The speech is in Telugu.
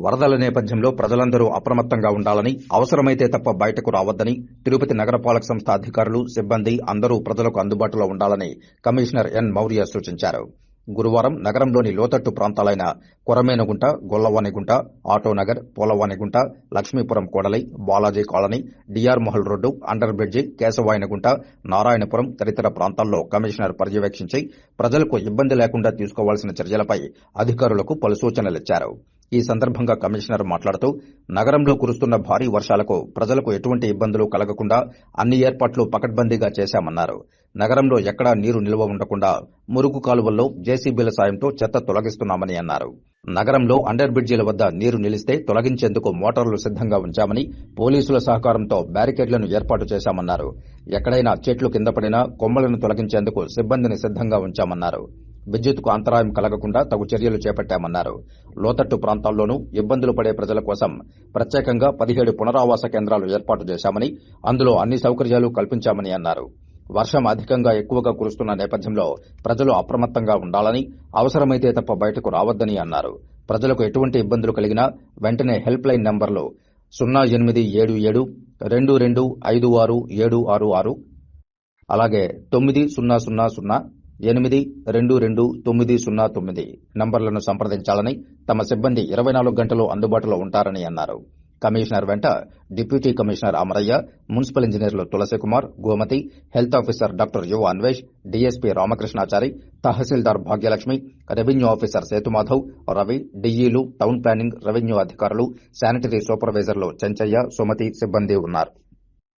వరదల నేపథ్యంలో ప్రజలందరూ అప్రమత్తంగా ఉండాలని అవసరమైతే తప్ప బయటకు రావద్దని తిరుపతి నగరపాలక సంస్థ అధికారులు సిబ్బంది అందరూ ప్రజలకు అందుబాటులో ఉండాలని కమిషనర్ ఎన్. మౌర్య సూచించారు. గురువారం నగరంలోని లోతట్టు ప్రాంతాలైన కొరమేనగుంట గొల్లవానిగుంట ఆటోనగర్ పోలవానిగుంట లక్ష్మీపురం కోడలి Balaji colony DR Mahal road under bridge Kesavayanagunta Narayanapuram తదితర ప్రాంతాల్లో కమిషనర్ పర్యవేక్షించి ప్రజలకు ఇబ్బంది లేకుండా తీసుకోవాల్సిన చర్యలపై అధికారులకు పలు సూచనలిచ్చారు ఈ సందర్భంగా కమిషనర్ మాట్లాడుతూ నగరంలో కురుస్తున్న భారీ వర్షాలకు ప్రజలకు ఎటువంటి ఇబ్బందులు కలగకుండా అన్ని ఏర్పాట్లు పకడ్బందీగా చేశామన్నారు. నగరంలో ఎక్కడా నీరు నిల్వ ఉండకుండా మురుగు కాలువల్లో జేసీబీల సాయంతో చెత్త తొలగిస్తున్నామని అన్నారు. నగరంలో అండర్ బ్రిడ్జీల వద్ద నీరు నిలిస్తే తొలగించేందుకు మోటార్లు సిద్ధంగా ఉంచామని పోలీసుల సహకారంతో బ్యారికేడ్లను ఏర్పాటు చేశామన్నారు. ఎక్కడైనా చెట్లు కింద పడినా కొమ్మలను తొలగించేందుకు సిబ్బందిని సిద్ధంగా ఉంచామన్నారు. విద్యుత్కు అంతరాయం కలగకుండా తగు చర్యలు చేపట్టామన్నారు. లోతట్టు ప్రాంతాల్లోనూ ఇబ్బందులు పడే ప్రజల కోసం ప్రత్యేకంగా పదిహేడు పునరావాస కేంద్రాలు ఏర్పాటు చేశామని అందులో అన్ని సౌకర్యాలు కల్పించామని అన్నారు. వర్షం అధికంగా ఎక్కువగా కురుస్తున్న నేపథ్యంలో ప్రజలు అప్రమత్తంగా ఉండాలని అవసరమైతే తప్ప బయటకు రావద్దని అన్నారు. ప్రజలకు ఎటువంటి ఇబ్బందులు కలిగినా వెంటనే హెల్ప్ లైన్ నంబర్లు సున్నా ఎనిమిది ఏడు ఏడు రెండు రెండు ఐదు ఆరు ఏడు ఆరు ఆరు అలాగే తొమ్మిది సున్నా సున్నా సున్నా ఎనిమిది రెండు రెండు తొమ్మిది సున్నా తొమ్మిది. నంబర్లను సంప్రదించాలని తమ సిబ్బంది ఇరవై నాలుగు గంటలు అందుబాటులో ఉంటారని అన్నారు. కమిషనర్ వెంట డిప్యూటీ కమిషనర్ అమరయ్య మున్సిపల్ ఇంజనీర్లు Tulasikumar Gomathi health officer doctor Yuva Anvesh DSP Ramakrishnachari tahsildar Bhagyalakshmi revenue officer Sethumadhav Ravi డిఈలు town planning revenue అధికారులు శానిటరీ సూపర్వైజర్లు చెంచయ్య సుమతి సిబ్బంది ఉన్నారు.